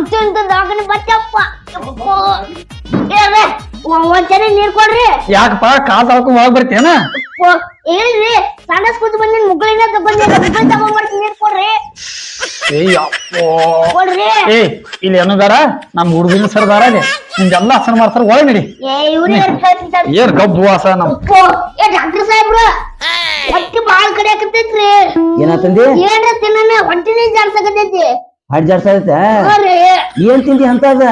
ದವಾಖಾನೆ ಬಚ್ಚಪ್ಪ ನೀರ್ ಕೊಡ್ರಿ ಯಾಕಪ್ಪ ಕಾಲ್ ತಳ್ಕೊಂಡ್ ಒಳಗ್ ಬರ್ತೇನ ಇಲ್ರಿ ಸಂಡಸ್ ಕೂತ್ ಬಂದಿನ ಮುಗಳಿನ ಬಂದಿನ ಮುಗಳ ನೀರ್ ಕೊಡ್ರಿ. ಕೊಡ್ರಿ. ಏ ಇಲ್ಲಿ ಏನು ಬೇಡ? ನಮ್ ಹುಡುಗಿನ ಸರ್ ಬೇಡ ಅಲ್ಲಿ. ನಿಮ್ಗೆಲ್ಲ ಹಸನ ಮಾಡ್ತಾರ ಒಳಗ್ ನಡಿ. ಏನ್ ಗಬ್ಬು ವಾಸ ನಮ್ ಏ ಡಾಕ್ಟರ್ ಸಾಹೇಬ್ರು ಹೊಟ್ಟಿ ಬಾಳ್ ಕಡೆ ಆಕತೈತ್ರಿ ಏನಂತಂದಿ? ಏನ್ರ ತಿನ್ನ ಹೊಟ್ಟಿನೇ ಜಾಡ್ಸಕತೈತಿ ಹಡ್ ಜಾಡ್ಸೈತ ನೋಡ್ರಿ ಏನ್ ತಿಂದಿ ಅಂತದ?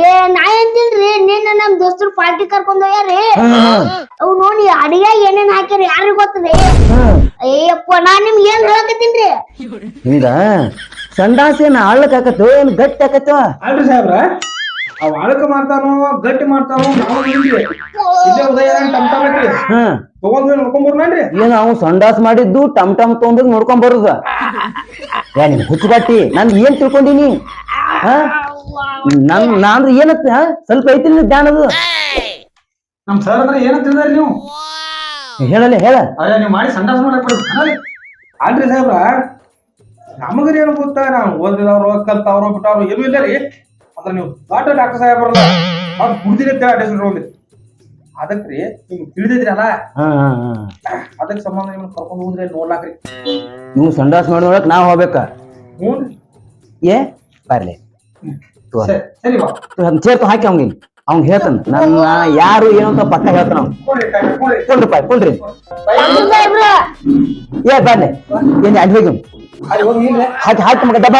ಏ ನಾ ಏನ್ ತಿನ್ರಿ ನಿನ್ನ ನಮ್ ದೋಸ್ತರು ಪಾರ್ಟಿ ಕರ್ಕೊಂಡ್ ಹೋಗ್ಯಾರಿ ಹ್ಮ್ ಅವ್ ನೋಡಿ ಅಡಿಗೆ ಏನೇನ್ ಹಾಕ್ಯಾರಿ ಯಾರಿಗ್ ಗೊತ್ತರಿ ಹ್ಮ್ ಅಯ್ಯಪ್ಪ ನಾ ನಿಮ್ಗೆ ಏನ್ ಹೇಳಕತ್ತೀನ್ರಿ ಹಿಂಗ ಸಂಡಾಸ ಏನ್ ಆಳ್ಲಕ್ ಆಕತ್ತೋ ಏನ್ ಗಟ್ಟಿ ಆಕತ್ತೋ ಅಲ್ರಿ ಸಾಹೇಬ್ರ. ಅವ್ ಅಳಕ ಮಾಡ್ತಾನೋ ಗಟ್ಟಿ ಮಾಡ್ತಾನೋ ನಾವು ಇಲ್ರಿ ಇಲ್ಲೇ ಉದಯ ಟಮ್ ಟಮ್ ಐತ್ರಿ ಹ್ಮ್ ತಗೊಂಡ್ ನೋಡ್ಕೊಂಡ್ ಬರ್ನಾನ್ರಿ ಏನ್ ಅವ್ ಸಂಡಾಸ್ ಮಾಡಿದ್ದು ಟಮ್ ಟಮ್ ತೊಗೊಂಡ್ ನೋಡ್ಕೊಂಡ್ ಬರುದ? ಯಾ ನಿನ್ ಹುಚ್ಚುಗಾಟಿ ನನ್ ಏನ್ ತಿಳ್ಕೊಂಡಿನಿ ಹಾ? ನನ್ ನಾನ್ ಏನತ್ತ ಹಾ? ಸ್ವಲ್ಪ ಐತಿ ಜ್ಞಾನದು ಜ್ಞಾನ ಅದು. ನಮ್ ಸರ್ ಅಂದ್ರೆ ಏನಂತ ತಿಳಿದ್ರಿ ನೀವು? ಹೇಳಲ್ಲ ಹೇಳ. ನೀವ್ ನೀವು ಮಾಡಿ ಸಂಡಾಸ ಮಾಡಕ್ ಬಿಡ್ರಿ ಅಲ್ರಿ ಸಾಹೇಬ್ರ ನಮಗ್ರಿ ಏನು ಗೊತ್ತ ನಾವು ಓದಿದವ್ರು ಕಲ್ತವ್ರು ಬಿಟ್ಟವ್ರು ಏನು ಇಲ್ಲ ರೀ ಅಂದ್ರೆ ನೀವು ದೊಡ್ಡ ಡಾಕ್ಟರ್ ಸಾಹೇಬ್ರಲ್ಲ ಅವ್ರು ಕುಡ್ದಿರಿ ಅಡ್ರೆಸ್ ಹೋಗ್ಲಿ ಅದಕ್ರಿ ನಿಮ್ಗೆ ತಿಳಿದಿದ್ರಲ್ಲ ಹಾ ಹಾ ಹಾ. ಅದಕ್ಕೆ ಸಂಬಂಧ ನಿಮ್ಗೆ ಕರ್ಕೊಂಡು ಹೋದ್ರೆ ನೋಡ್ಲಾಕ್ರಿ ನೀವು ಸಂಡಾಸ್ ಮಾಡಿ ನೋಡಕ್ ನಾವ್ ಹೋಗ್ಬೇಕ? ಹ್ಞೂ ಏ ಬರ್ಲಿ. ಸರಿ ಸರಿ ಬಾ. ಚೇರ್ತು ಹಾಕಿ ಅವ್ನಿಗೆ. ಅವ್ನ್ ಹೇಳ್ತಾನ ನನ್ನ ಯಾರು ಏನು ಅಂತ ಪಕ್ಕ ಹೇಳ್ತಾನ ಕೊಡ್ರಿ ಪಾಯ್ ಕೊಡ್ರಿ. ಏ ಬರ್ಲಿ. ಏನ್ ಅಲ್ಲಿ ಹೋಗಿ. ಹಾಕಿ ಹಾಕಿ ಮಗ ಡಬ್ಬ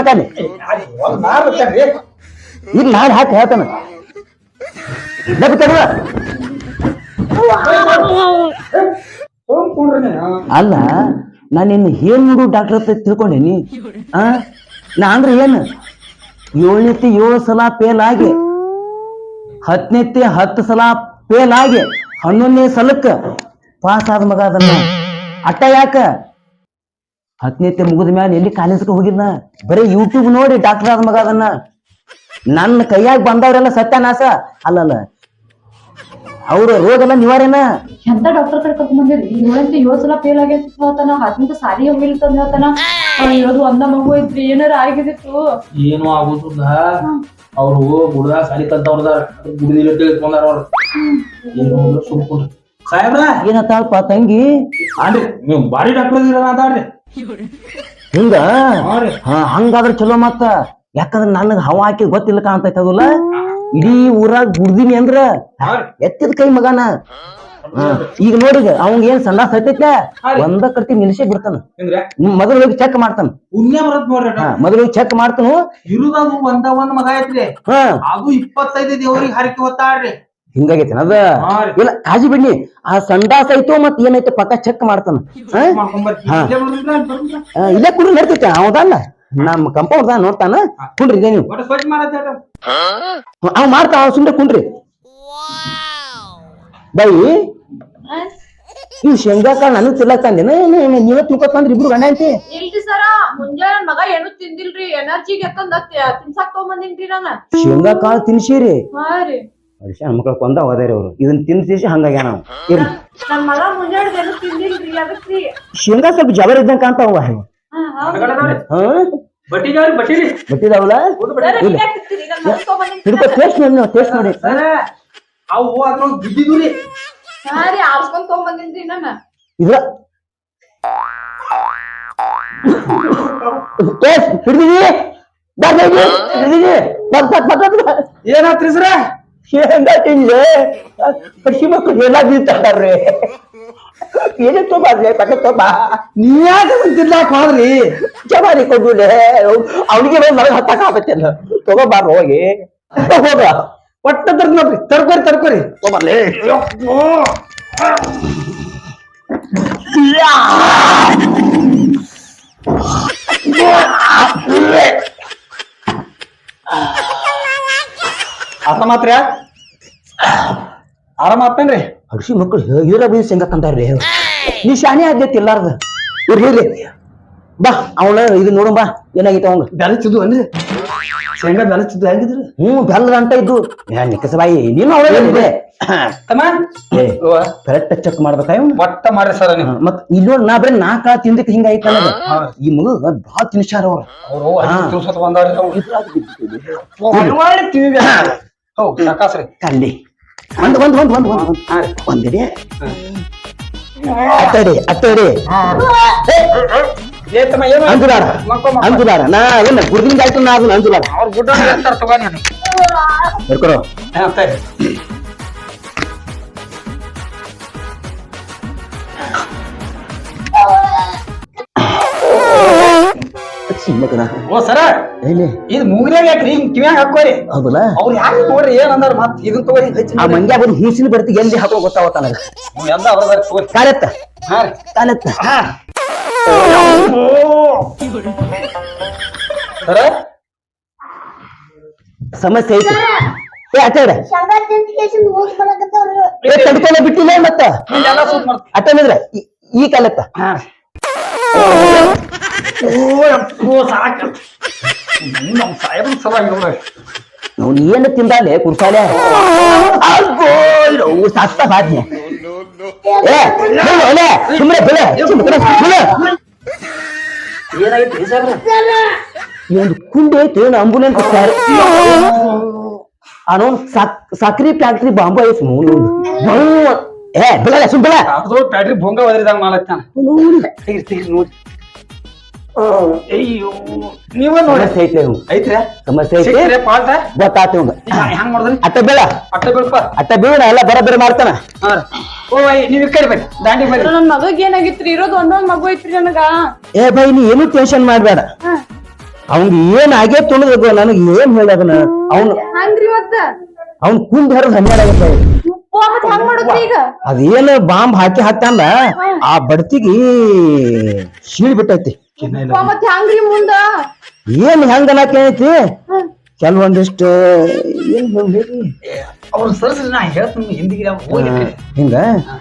ಇಲ್ಲ ನಾಳೆ ಹಾಕಿ ಹೇಳ್ತಾನ. ಅಲ್ಲ, ನಾನು ಇನ್ನು ಏನ್ ನೋಡು ಡಾಕ್ಟರ್ ಹತ್ರ ತಿಳ್ಕೊಂಡೇನಿ. ಆ? ನಾ ಅಂದ್ರೆ ಏನು? ಏಳನೇತಿ ಏಳು ಸಲ ಫೇಲ್ ಆಗಿ ಹತ್ತನೇತಿ ಹತ್ತು ಸಲ ಫೇಲ್ ಆಗಿ, ಹನ್ನೊಂದನೇ ಸಲಕ್ಕ ಪಾಸ್ ಆದ ಮಗ ಅದನ್ನ. ಅಟ್ಟ ಯಾಕ? ಹತ್ತನೇತಿ ಮುಗಿದ ಮ್ಯಾಲ ಎಲ್ಲಿ ಕಾಲೇಜ್ಗೆ ಹೋಗಿದ್ನ? ಬರೀ ಯೂಟ್ಯೂಬ್ ನೋಡಿ ಡಾಕ್ಟರ್ ಆದ ಮಗ ಅದನ್ನ. ನನ್ನ ಕೈಯಾಗ ಬಂದವರೆಲ್ಲ ಸತ್ಯನಾಸ ಅಲ್ಲಲ್ಲ. ಅವ್ರ ರೋಗ ಎಲ್ಲ ನಿವಾರಣೆ. ಎಂತ ಡಾಕ್ಟರ್ ಕಡೆ ಕರ್ಕೊಂಡ್ ಬಂದಿರಿ ಇವಳಂತ ಏಳು ಸಲ ಫೇಲ್ ಆಗೈತಿ ಹೇಳ್ತಾನ ಹತ್ತಂತ ಸಾರಿ ಹೋಗಿಲ್ಲ ಅಂತ ಹೇಳ್ತಾನ ಇರೋದು ಹೇಳೋದು ಒಂದ ಮಗು ಐತ್ರಿ ಏನಾರ ಆಗಿದಿತ್ತು? ಏನು ಆಗುದಿಲ್ಲ. ಅವ್ರು ಗುಡ್ದ ಸಾಲಿ ಕಲ್ತವ್ರದಾರ. ಗುಡಿದಿಲ್ಲ ತಿಳ್ಕೊಂಡಾರ ಅವ್ರು. ಏನು ಸುಮ್ಕೊಂಡ್ರಿ ಸಾಹೇಬ್ರ! ಏನತ್ತಾಳಪ್ಪ ತಂಗಿ? ಆಡ್ರಿ ನೀವು ಬಾರಿ ಡಾಕ್ಟರ್ ಇದೀರ ಅದಾಡ್ರಿ ಹಿಂಗ? ಹಂಗಾದ್ರೆ ಚಲೋ ಮತ್ತ. ಯಾಕಂದ್ರ ನನಗೆ ಹವಾ ಹಾಕಿ ಗೊತ್ತಿಲ್ಲ ಕಾಣ್ತೈತ ಅದಲ್ಲ. ಇಡೀ ಊರಾಗ ಗುಡ್ದಿನಿ ಅಂದ್ರ ಎತ್ತಿದ ಕೈ ಮಗನ. ಈಗ ನೋಡಿಗ ಅವಂಗ ಏನ್ ಸಂದಾಸ ಐತೈತೆ ಒಂದ ಕರ್ತಿ ನಿಲ್ಸೇ ಬಿಡ್ತಾನ. ಮೊದಲು ಹೋಗಿ ಚೆಕ್ ಮಾಡ್ತಾನ. ಮೊದಲ ಹೋಗಿ ಚೆಕ್ ಮಾಡ್ತಾನು. ಇರುದದು ಒಂದ ಒಂದ್ ಮಗ ಐತ್ರಿ. ಅದು ಇಪ್ಪತ್ತೈದು ದೇವ್ರಿಗೆ ಹರಕೆ ಹೊತ್ತಾಡ್ರಿ. ಹಿಂಗಾಗೈತಿ ಅದ? ಇಲ್ಲ ಕಾಜಿ ಬಿಡ್ಲಿ. ಆ ಸಂದಾಸ ಐತೋ ಮತ್ ಏನೈತೆ ಪಕ್ಕ ಚೆಕ್ ಮಾಡ್ತಾನ. ಇಲ್ಲೇ ಕುಡ್ರಿ ನಡ್ತೈತೆ ಅವದಲ್ಲ ನಮ್ಮ ಕಂಪೌಂಡ್ ದ ನೋಡ್ತಾನ ಕುಂಡ್ರಿ ಇದೇ ನೀವು. ಅವ್ ಮಾಡ್ತಾ ಅವ್ ಸುಮ್ನೆ ಕುಂಡ್ರಿ. ಬೈ ಇವ್ ಶೇಂಗಾ ಕಾಳು ನನಗ್ ತಿಲ್ಲ ತಂದೇನ? ನೀವ ತಿಳ್ಕೊತ್ ಬಂದ್ರಿ ಇಬ್ರು ಗಂಡ ಅಂತಿ ಇಲ್ರಿ ಸರ ಮುಂಜಾನೆ ಮಗ ಏನು ತಿಂದಿಲ್ರಿ ಎನರ್ಜಿ ಯಾಕಂದ ತಿನ್ಸಾಕ್ ತಗೊಂಬಂದಿನ್ರಿ ನಾನ ಶೇಂಗಾ ಕಾಳು ತಿನ್ಸಿರಿ ರೀ. ಮಕ್ಕಳು ಕೊಂದ ಹೋದಾರಿ ಅವ್ರು. ಇದನ್ನ ತಿನ್ಸಿಸಿ ಹಂಗಾಗ್ಯಾನ ನಾವು. ಇರ್ಲಿ ನನ್ ಮಗ ಮುಂಜಾನೆ ಏನು ತಿಂದಿಲ್ರಿ ಅದಕ್ರಿ. ಶೇಂಗಾ ಸ್ವಲ್ಪ ಜಬರ್ ಇದ್ದಂಗ ಕಾಣ್ತಾವ ಬಟ್ಟಿದಾವಲ್ಲ ಹಿಡ್ಕೊ ಟೇಸ್ಟ್ ನೋಡಿ ನೀವು ಟೇಸ್ಟ್ ನೋಡಿ ಅವು ಅದ್ರೊಳಗ್ ಬಿದ್ದಿದ್ವು ರೀ ಹಾ ರೀ ಆರ್ಸ್ಕೊಂಡ್ ತಗೊಂಬಂದಿನ್ರಿ ನಾನ ಇದ್ರ. ಟೇಸ್ಟ್ ಬರ್ ಏನಾತ್ರಿ ಸರ? ಶೇಂಗಾ ತಿನ್ಲೆ ಕೃಷಿ ಮಕ್ಕಳು ಎಲ್ಲ ಬೀಳ್ತಾರ್ರಿ ಏನೇ ತೊಬಾರ್ಲೆ ಪಟ್ಟ ತೊಬಾ. ನೀಯಾಗ ತಿನ್ಲಾಕ ಹೋದ್ರಿ? ಜವಾರಿ ಕೊಡ್ಬಿಡೆ ಅವನಿಗೆ ನನಗೆ ಹತ್ತಕ್ಕಾಗತ್ತಲ್ಲ ತಗೋಬಾರ ಹೋಗಿ. ಹೋಗ ಒಟ್ಟ ತರ್ಕ ನೋಡ್ರಿ. ತರ್ಕೋರಿ ತರ್ಕೋರಿ. ತಗೋಬರ್ಲಿ ಅರ್ಥ ಮಾತ್ರ ಆರಾಮ ಆತೇನ್ರಿ ಅಡ್ಸಿ ಮಕ್ಕಳು ಹೀರ ಬೀಸ್ ಹೆಂಗ ಕಂತಾರ್ರಿ ನೀ ಶಾನೆ ಆದ್ಯತೆ ಇಲ್ಲಾರ್ದ ಇವ್ರು ಹೇಳಿ ಬಾ ಅವಳ ಇದು ನೋಡು ಬಾ ಏನಾಗಿತ್ತು ಅವಂಗ ಬೆಳಚಿದ್ವು ಅಂದ್ರೆ ಶೇಂಗಾ ಬೆಳಚಿದ್ದು ಹೆಂಗಿದ್ರು ಹ್ಞೂ ಬೆಲ್ಲದ ಅಂತ ಇದ್ದು ಏ ನಿಕ್ಕಸ ಬಾಯಿ ನೀನು ಅವಳೇ ಇದೆ ತಮ್ಮ ಏ ಕರೆಕ್ಟ್ ಚೆಕ್ ಮಾಡ್ಬೇಕಾ ಇವ್ನು ಒಟ್ಟ ಮಾಡ್ರಿ ಸರ್ ನೀವು ಮತ್ ಇಲ್ಲಿ ನಾ ಬರೀ ನಾಲ್ಕ ತಿಂದಕ್ಕೆ ಹಿಂಗ ಐತಲ್ಲ ಈ ಮಗ ಭಾಳ ತಿನ್ಸಾರ ಅವ್ರ ಅವ್ರು ಅವ್ರು ಮಾಡಿ ಟಿವಿ ಹೌದು ಸಾಕಾಸ್ರಿ ಅಲ್ಲಿ ಒಂದ್ ಒಂದ್ ಒಂದ್ ಒಂದ್ ಒಂದ್ ಒಂದಿಡಿ ಅತ್ತಡಿ ಅತ್ತಡಿ ಮಕ್ಕೋ. ಅಂಜುಲಾರ. ನಾ ಏನ ಗುಡ್ದಿಂದ ಆಯ್ತು ನಾ ಅದನ್ನ ಅಂಜುಲಾರ. ಅವ್ರ ಗುಡ್ಡ ತಗೋ ನೀನು ಸರಿ ಮಗನ ಓ ಸರ. ಎಲ್ಲಿ? ಇದು ಯಾಕ್ರಿ? ಹಿಂಗ್ ಕಿವ್ಯಾಗ ಹಾಕೋರಿ ಹೌದಲ್ಲ? ಅವ್ರು ಯಾರು ನೋಡ್ರಿ ಏನ್ ಅಂದಾರ ಮತ್ ಇದನ್ ತಗೋರಿ ಹಚ್ಚಿ ಆ ಮಂಗ್ಯಾ ಬಂದು ಹೂಸಿನ ಬರ್ತಿ ಎಲ್ಲಿ ಹಾಕೋ ಗೊತ್ತಾವತ್ತ ನನಗ? ನೀವು ಎಲ್ಲ ಅವ್ರದಾರ ತಗೋರಿ. ಕಾಲೆತ್ತ? ಹಾ. ರೀ ಕಾಲೆತ್ತ ಸರ? ಸಮಸ್ಯೆ ಐತಿ. ಏ ತಡ್ಕೊಂಡ ಬಿಟ್ಟಿಲ್ಲ ಮತ್ತ? ಈ ಕಾಲೆತ್ತ? ಹಾ. ರೀ ಓ ಅಪ್ಪೋ ಸಾಕ ನಮ್ಮ ಸಾಹೇಬನ್ ಸಲ ನಾವು ಏನು ತಿಂದಾಲೆ ಕುರ್ಸಾಲೆ ಸತ್ತ ಈ ಒಂದು ಕುಂಡಿ ಐತಿ ಏನು ಆಂಬುಲೆನ್ಸ್ ಸರ್ ಅವನು ಸಕ್ರಿ ಫ್ಯಾಕ್ಟ್ರಿ ಬಾಂಬ ಐತಿ ನೋಡು ಏ ಬಿಡಲ್ಲ ಸುಮ್ ಬಿಡ ಅದು ಬ್ಯಾಟ್ರಿ ಭಂಗ ಒದರಿದಾಗ ಮಾಡತ್ತಾನ? ತೆಗಿರಿ ತೆಗಿರಿ ನೋಡಿ. ಅಯ್ಯೋ ನೀವ ನೋಡಿ. ಸಮಸ್ಯೆ ಐತಿ ಇವ್ನು. ಐತ್ರಿ? ಸಮಸ್ಯೆ ಐತಿ. ಸಿಕ್ಕ್ರೆ ಪಾಲ್ಟ ಗೊತ್ತಾತ ಇವಂಗ ಹೆಂಗ್ ಮಾಡಿದ್ರಿ? ಅಟ್ಟ ಬೇಡ ಅಟ್ಟ ಬೀಳ್ಪ. ಅಟ್ಟ ಬೀಳ ಎಲ್ಲ ಬರಬರ ಮಾಡ್ತಾನ. ಹಾ ರೀ. ಓ ಅಯ್ಯ, ನೀವ್ ಈ ಕಡೆ ಬರ್ರಿ ದಾಂಡಿ ಬರ್ರಿ ನನ್ ಮಗಗ್ ಏನಾಗಿತ್ರಿ? ಇರೋದು ಒಂದೊಂದ್ ಮಗು ಐತ್ರಿ ನನಗ. ಏ ಬೈ ನೀ ಏನು ಟೆನ್ಷನ್ ಮಾಡ್ಬೇಡ. ಅವ್ನ್ ಏನ್ ಆಗೇ ತುಳಿದ ನನಗೆ ಏನ್ ಹೇಳದನ ಅವ್ನು ಹಂಗ್ರಿ ಮತ್ತ? ಅವ್ನ್ ಕುಂದ್ ಹರಿದ್ ಹನ್ನೆರಡು ಆಗುತ್ತೆ. ಅದೇನ್ ಬಾಂಬ್ ಹಾಕಿ ಹಾಕ್ತಾನ ಆ ಬಡ್ತಿಗಿ ಶೀಳ್ ಬಿಟ್ಟೈತಿ. ಏನ್ ಹೆಂಗ ಅನ್ನಕೈತಿ ಕೆಲವೊಂದಿಷ್ಟು ಏನ್ ಹೇಳಿ? ಅವ್ರ ಸರ್ಸ್ ನಾ ಹೇಳ್ತೀನಿ ಹಿಂದಿಗೆ ಹೋಗಿ?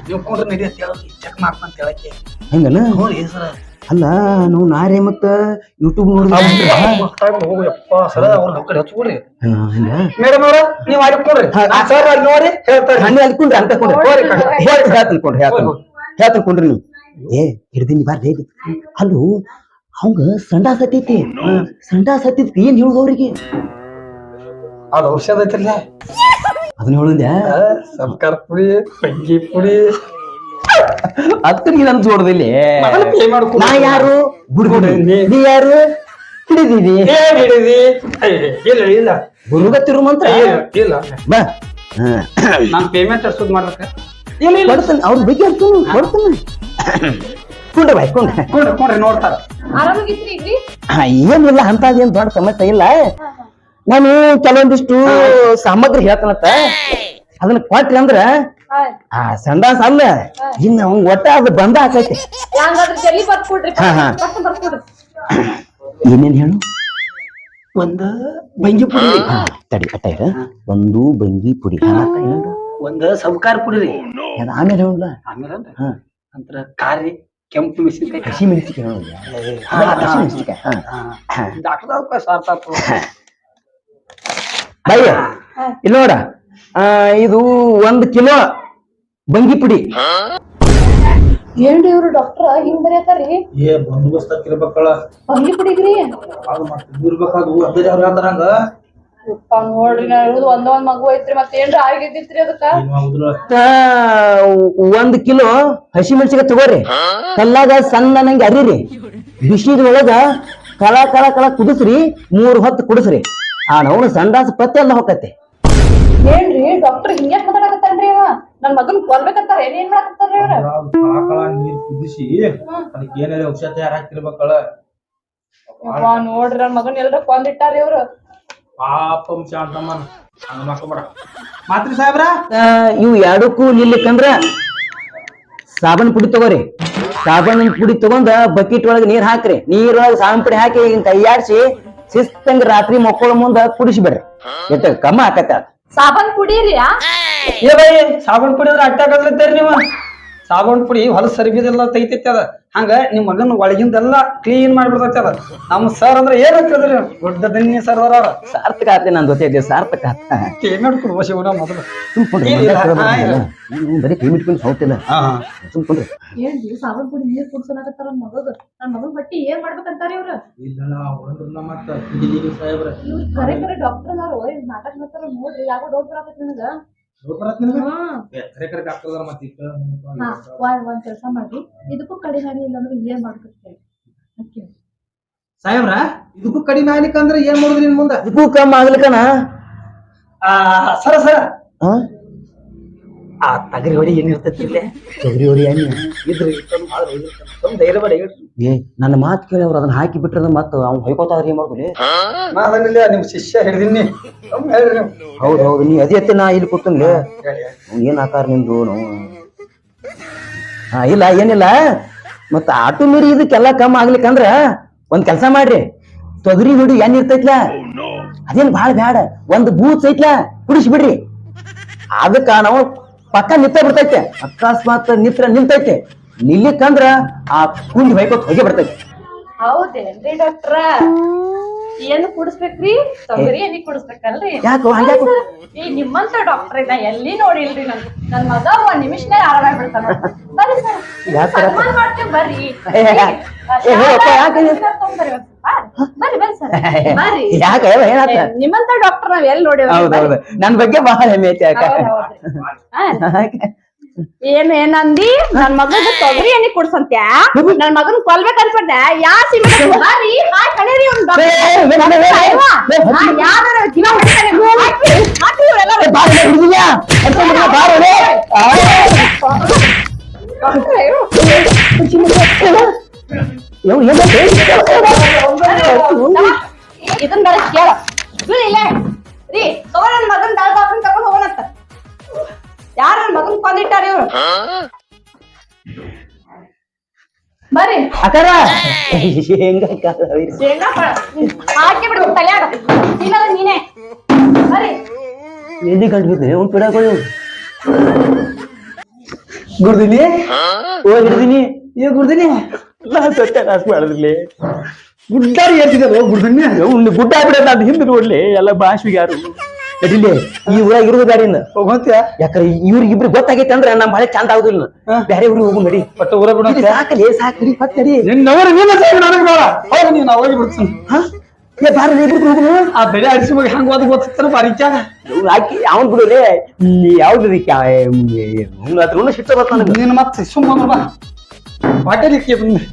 ನೀವು ಕೊಂಡ್ರೆ ಚೆಕ್ ಮಾಡ್ಕೊಂತ ಹೇಳಕ್ಕೆ. ಹಿಂಗನ? ನೋಡಿ ಸರ. ಅಲ್ಲ ನಾವು ನಾರೇ ಮತ್ತ ಯೂಟ್ಯೂಬ್ ನೋಡಿದ ಹೋಗು ಯಪ್ಪ ಸರ ಅವ್ರ ಕಡೆ ಹಚ್ಕೊಡ್ರಿ ಹಿಂಗ? ಮೇಡಮ್ ಅವ್ರ ನೀವ್ ಏ ಹಿಡ್ದೀನಿ ಬಾರ್ ಹೇಳಿ. ಅಲ್ಲೂ ಅವಂಗ ಸಂಡಾ ಸತ್ತೈತಿ ಸಂಡಾ ಸತ್ತಿದ್ ಏನ್ ಹೇಳುದು ಅವ್ರಿಗೆ? ಅದು ಔಷಧ ಐತಿಲ್ಲ ಅದನ್ನ ಹೇಳುದ ಸರ್ಕಾರ ಪುಡಿ ಪಂಗಿ ಪುಡಿ. ಅತ್ತನಿಗೆ ನೀನ್ ಜೋಡದಿಲ್ಲ. pay ಮಾಡ್ಕೊ. ನಾ ಯಾರು? ಗುಡ್ಗುಡಿ. ನೀ. ನೀ ಯಾರು? ಹಿಡಿದಿದಿ. ಇಲ್ಲ ಇಲ್ಲ ಗುರುಗ ತಿರುಮಂತ್ರ ಇಲ್ಲ ಇಲ್ಲ. ಬಾ. ನಾನ್ ಪೇಮೆಂಟ್ ಅಷ್ಟೊಂದು ಮಾಡ್ಬೇಕ. ಇಲ್ಲ ಇಲ್ಲ. ಕೊಡ್ತಾನೆ. ಅವ್ರ ಬಗ್ಗೆ ಹೇಳ್ತಾನೆ. ಕೊಡ್ತಾನೆ. ಕುಂಡ ಬಾಯ್ ಕುಂಡ ಕೊಡ್ರಿ ಕುಂಡ್ರಿ ನೋಡ್ತಾರ. ಹಾ, ಏನಿಲ್ಲ ಅಂತದೇನ್ ದೊಡ್ಡ ಸಮಸ್ಯೆ ಇಲ್ಲ. ನಾನು ಕೆಲವೊಂದಿಷ್ಟು ಸಾಮಗ್ರಿ ಹೇಳ್ತಾನತ್ತ ಅದನ್ನ ಕೊಟ್ರಿ ಅಂದ್ರ ಆ ಸಂಡಾಸ ಅಲ್ಲ. ಇನ್ನ ಅವ್ನ್ ಒಟ್ಟ ಅದು ಬಂದ ಆಕೈತಿ. ಹಾ, ಹಾ. ಏನೇನ್ ಹೇಳು? ಒಂದ ಬಂಗಿ ಪುಡಿ. ತಡಿ ಅಟ್ಟ ಇರ ಒಂದು ಬಂಗಿ ಪುಡಿ? ಒಂದ ಸೌಕಾರ ಪುಡಿ ರೀ. ಅದ್ ಆಮೇಲೆ ಹೇಳಲ್ಲ ಆಮೇಲೆ ಹಾ. ನಂತರ ಕಾರಿ ಕೆಂಪು ಹಸಿ ಮೆಣಸಿಕಾಯಿ ಹೇಳಲ್ಲ ಹಸಿ ಹಾ. ಡಾಕ್ಟರ್ ಇಲ್ಲ ನೋಡ. ಆ, ಇದು ಒಂದ್ ಕಿಲೋ ಬಂಗಿ ಪುಡಿ. ಏನ್ರಿ ಇವ್ರು ಡಾಕ್ಟರ್ ಹಿಂಗ್ ಬರೆಯತಾರಿ ಏ ಬಂದೋಬಸ್ತ್ ಹಾಕಿರ್ಬೇಕಳ ಬಂಗಿ ಕುಡಿಗ್ರಿ ಅದು ಮತ್ತೆ ಇರ್ಬೇಕಾದು ಅದೇ ಅವ್ರ ಹೇಳ್ತಾರಂಗ ಯಪ್ಪ ನೋಡ್ರಿ ನಾ ಇರೋದು ಒಂದ ಒಂದ್ ಮಗು ಐತ್ರಿ ಮತ್ ಏನ್ರ ಆಗಿದ್ದಿತ್ರಿ ಅದಕ್ಕ? ಒಂದ್ ಕಿಲೋ ಹಸಿ ಮೆಣಸಿಗೆ ತಗೋರಿ. ಕಲ್ಲಾಗ ಸಣ್ಣ ನಂಗೆ ಅರಿರಿ. ಬಿಸಿದ ಒಳಗ ಕಳ ಕಳ ಕಳ ಕುದಿಸ್ರಿ ಮೂರ್ ಹೊತ್ತು ಕುಡಿಸ್ರಿ. ಆ ನಾವು ಸಂಡಾಸ ಪತ್ತೆ ಅಲ್ಲ ಹೋಗತ್ತೆ ಏನ್ರಿ ಡಾಕ್ಟರ್ ಹಿಂಗ್ಯಾಕ್ ಮಾತಾಡಕತ್ತಾನ್ರಿ ಅವ? ನನ್ ಮಗನ್ ಕೊಲ್ಬೇಕಂತಾರ ಏನೇನ್ ಮಾಡಕತ್ತಾರ ನೀರ್ ಕುದಿಸಿ ಅದಕ್ಕೆ ಏನಾರ ಔಷಧ ತಯಾರ ಹಾಕಿರ್ಬೇಕಳ ನೋಡ್ರಿ ನನ್ ಮಗನ್ ಎಲ್ರ ಕೊಂದಿಟ್ಟಾರ ಅವ್ರು. ಪಾಪಂ ಶಾಂತಮ್ಮನ್ ಹಂಗ ಮಾಡ್ಕೊಬೇಡ. ಮಾತ್ರಿ ಸಾಹೇಬ್ರ? ಆ, ಇವು ಎರಡಕ್ಕೂ ನಿಲ್ಲಿಕ್ಕಂದ್ರ ಸಾಬನ್ ಪುಡಿ ತಗೋರಿ. ಸಾಬನ್ ಪುಡಿ ತಗೊಂಡ ಬಕೆಟ್ ಒಳಗ ನೀರ್ ಹಾಕ್ರಿ. ನೀರೊಳಗ ಸಾಬನ್ ಪುಡಿ ಹಾಕಿ ಹಿಂಗ್ ಕೈಯಾಡ್ಸಿ ಶಿಸ್ತಂಗ ರಾತ್ರಿ ಮಕ್ಕಳ ಮುಂದ ಕುಡಿಸ್ಬಿಡ್ರಿ. ಎಟ್ಟ ಕಮ್ಮ ಹಾಕತ್ತ ಸಾಬನ್ ಪುಡಿ ಆ? ಏ ಬೈ ಸಾಬೂನ್ ಪುಡಿ ಅಂದ್ರೆ ಅಟ್ಟಾಗತ್ತೀರಿ ನೀವು? ಸಾಬೂನ್ ಪುಡಿ ಹೊಲ ಸರಿಬಿದೆಲ್ಲ ತೆಗಿತೈತಿ ಅದ. ಹಂಗ ನಿಮ್ ಮಗನ್ ಒಳಗಿಂದೆಲ್ಲ ಕ್ಲೀನ್ ಮಾಡ್ಬಿಡ್ತೈತಿ ಅದ. ನಮ್ಮ ಸರ್ ಅಂದ್ರೆ ಏನ್ ಹಾಕಿದ್ರಿ ದೊಡ್ಡ ದನ್ನಿ ಸರ್ ಅವರ ಸಾರ್ಥಕ ಆತೆ ನನ್ನ ಜೊತೆ ಇದೆ ಸಾರ್ಥಕ ಆತ ಪೇಮೆಂಟ್ ಕೊಡುವ ಶಿವನ ಮೊದಲು. ಸುಮ್ಕೊಂಡ್ರಿ ಇಲ್ಲ, ಹಾ, ಇಲ್ಲ. ಬರೀ ಸೌತಿಲ್ಲ. ಸುಮ್ಕೊಂಡ್ರಿ ಏನ್ರಿ ಸಾಬನ್ ಪುಡಿ ನೀರ್ ಮಗಗ? ಮಗನ್ ಬಟ್ಟಿ ಏನ್ ಮಾಡ್ಬೇಕಂತಾರ ಇವ್ರ ಇಲ್ಲ ಹೊಡೆದ್ರಲ್ಲ ಮತ್ತ ಇಲ್ಲಿ ಸಾಹೇಬ್ರ. ಕರೆ ಕರೆ ಡಾಕ್ಟರ್ ಅದಾರ? ನೋಡ್ರಿ ಯಾವ ಡಾಕ್ಟರ್ ಆಗತ್ತೆ ನನಗ? ಒಂದ್ ಕೆಲಸ ಮಾಡ್ರಿ. ಇದಕ್ಕೂ ಕಡಿಮೆ ಆಗಿಲ್ಲ ಅಂದ್ರೆ ಏನ್ ಸಾಹೇಬ್ರ ಇದಕ್ಕೂ ಕಡಿಮೆ ಆಗ್ಲಿಕ್ಕೆ ಅಂದ್ರೆ ಏನ್ ಮಾಡುದ್ರಿ ಮುಂದೆ? ಇದಕ್ಕೂ ಕಮ್ಮಿ ಆಗ್ಲಿಕ್ಕನ? ಆ, ಸರ ಸರ. ಹಾ? ಆ ತಗರಿ ಹೊಡಿ ಏನಿರ್ತೈತಿ ಇಲ್ಲೇ? ತೊಗರಿ ಹೊಡಿ ಏನು ಇದ್ರಿ ಹೋಗಿರ್ತಾನ. ಧೈರ್ಯ ಬೇಡ ಹೇಳ್ರಿ. ಏ ನನ್ನ ಮಾತು ಕೇಳಿ ಅವ್ರು ಅದನ್ನ ಹಾಕಿ ಬಿಟ್ರದ ಮತ್ತ ಅವ್ನು ಹೊಯ್ಕೋತಾರ ಏನ್ ಮಾಡುದು ನಾ ಅದನ್ನಿಲ್ಲ ನಿಮ್ ಶಿಷ್ಯ ಹಿಡ್ದಿನಿ ಸುಮ್ ಹೇಳ್ರಿ ನೀವು. ಹೌದು ಹೌದು ನೀ ಅದೇ ಅತ್ತೆ ನಾ ಇಲ್ಲಿ ಕೂತನ್ಲೆ ಏನ್ ಆಕಾರ ನಿಮ್ದು ನಾವು ಹಾ ಇಲ್ಲ ಏನಿಲ್ಲ. ಮತ್ತ ಆಟೋ ಮೀರಿ ಇದಕ್ಕೆಲ್ಲ ಕಮ್ಮಿ ಆಗ್ಲಿಕ್ಕಂದ್ರ ಒಂದ್ ಕೆಲಸ ಮಾಡ್ರಿ. ತೊಗರಿ ಹುಡಿ ಏನ್ ಇರ್ತೈತ್ಲ? ಅದೇನ್ ಬಾಳ ಬ್ಯಾಡ. ಒಂದ್ ಬೂತ್ ಐತ್ಲ? ಕುಡಿಸ್ಬಿಡ್ರಿ. ಅದಕ್ಕ ನಾವು ಪಕ್ಕ ನಿಂತ ಬಿಡ್ತೈತೆ ಅಕಸ್ಮಾತ್ ನಿತ್ರ ನಿಂತೈತೆ ನಿಲ್ಲಿಕಂದ್ರ ಆ ಕುಂಜ್ ಬೈಕೋತ್ ಹೋಗಿ ಬರ್ತೈತೆ ಹೌದೇನ್ರಿ ಡಾಕ್ಟ್ರ ಏನು ಕುಡಿಸ್ಬೇಕ್ರಿ ತೊಗರಿ ಎಣ್ಣೆ ಕುಡಿಸ್ಬೇಕಲ್ರಿ ಯಾಕೋ ಹಂಗ್ಯಾಕೋ ಈ ನಿಮ್ಮಂತ ಡಾಕ್ಟರ್ ಎಲ್ಲಿ ನೋಡಿಲ್ರಿ ನನ್ ನನ್ ಮಗ ಒಂದ್ ನಿಮಿಷನಾಗ ಆರಾಮಾಗಿ ಬಿಡ್ತಾನ ಬರ್ರಿ ಸರ್ ಯಾಕ್ ಸನ್ಮಾನ ಮಾಡ್ತೀವಿ ಏ, ಏ, ಯಾಕೆ? ಬರ್ರಿ ಯಾಕ ಏನಾತ ನಿಮ್ಮಂತ ಡಾಕ್ಟರ್ ನಾವ್ ಎಲ್ಲಿ ಹೌದೌದು ನನ್ ಬಗ್ಗೆ ಬಹಳ ಹೆಮ್ಮೆ ಐತಿ ಏನ್ ಏನಂದಿ ನನ್ ಮಗನ ತೊಗರಿ ಎಣ್ಣೆ ಕುಡ್ಸಂತ್ಯಾ ನನ್ ಮಗನ್ ಕೊಲ್ಬೇಕ್ ಅನ್ಕೊಂಡೆ ಯಾ ಸೀಮೆ ಬಿಡು? ಇದನ್ ಬೇರೆ ಕೇಳ. ಇಲ್ಲ. ರೀ ತಗೋ ನನ್ ಮಗನ್ ಬಾಕನ್ ತಗೊಂಡ್ ಹೋಗೋಣಂತ ಯಾರ ನನ್ ಮಗನ್ ಕೊಂದಿಟ್ಟಾರ ಇವ್ರು? ಬರ್ರಿ. ಅಕ್ಕಾರ. ಹೆಂಗ. ಶೇಂಗಾ ಹಾಕಿ ಬಿಡು ತಲ್ಯಾಗ ನೀನೇ. ಬರ್ರಿ. ಎಲ್ಲಿ ಅವ್ನು ಪಿಡಾಕೊಳ್ಳಿ ಗುರ್ದಿನಿ? ಓ ಹಿಡ್ದಿನಿ ಏ ಗುರ್ದಿನಿ. ನಾ ಸತ್ಯ ಕಾಸು ಮಾಡಿದ್ಲಿ ಗುಡ್ಡಾರಿ ಏರ್ತಿದ್ದಾರೆ ಗುಡ್ಡನ್ನೇ? ಒಂದು ಗುಡ್ಡ ಬಿಡೋದು ಅದು ಹಿಂದೆ ನೋಡ್ಲಿ ಎಲ್ಲ ಭಾಷೆಗೆ ಯಾರು? ನಡಿಲಿ ಈ ಊರಾಗ ಇರುವ ದಾರಿನ ಹೋಗ್ತೀಯ ಯಾಕಂದ್ರೆ ಇವ್ರಿಗಿಬ್ರು ಗೊತ್ತಾಗೈತೆ ಅಂದ್ರೆ ನಮ್ಮ ಬಹಳ ಚಂದ ಆಗುದಿಲ್ಲ. ಬೇರೆ ಊರಿಗೆ ಹೋಗು ನಡಿ. ಬಟ್ ಊರ ಬಿಡ ಸಾಕಲಿ ಸಾಕಲಿ ಮತ್ತೆ ನಡಿ. ನಿನ್ನವರು ನೀನ ಸೇರಿ ನನಗೆ ಬೇಡ. ಹೋಗಿ ನೀವು ನಾ ಹೋಗಿ ಬಿಡ್ತೀನಿ. ಹಾ? ಏ ಬಾರ ಇಬ್ರು ಹೋಗು ಆ ಬೆಳೆ ಅಡಿಸಿ ಹೋಗಿ ಹಂಗ ಓದ್ ಗೊತ್ತಿರ್ತಾರ ಇವ್ನು ಹಾಕಿ ಅವನ್ ಬಿಡುಲೇ ಯಾವ್ದು ಹತ್ರ ಸಿಟ್ಟ ಬರ್ತಾನ ನೀನು ಮತ್ತೆ ಸುಮ್ಮನೆ ಬಾ. ಹೊಟ್ಟೆಲಿ ಬಂದೆ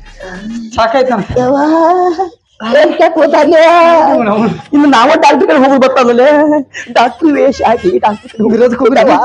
ಸಾಕಾಯ್ತು ಇನ್ನು ನಾವ ಡಾಕ್ಟರ್ ಕಡೆ ಹೋಗಿ ಬರ್ತಾನಲ್ಲೇ ಡಾಕ್ಟರ್ ವೇಷ ಹಾಕಿ ಡಾಕ್ಟರ್ ಇರೋದಕ್ಕೆ ಹೋಗ್ಬಿಡವಾ?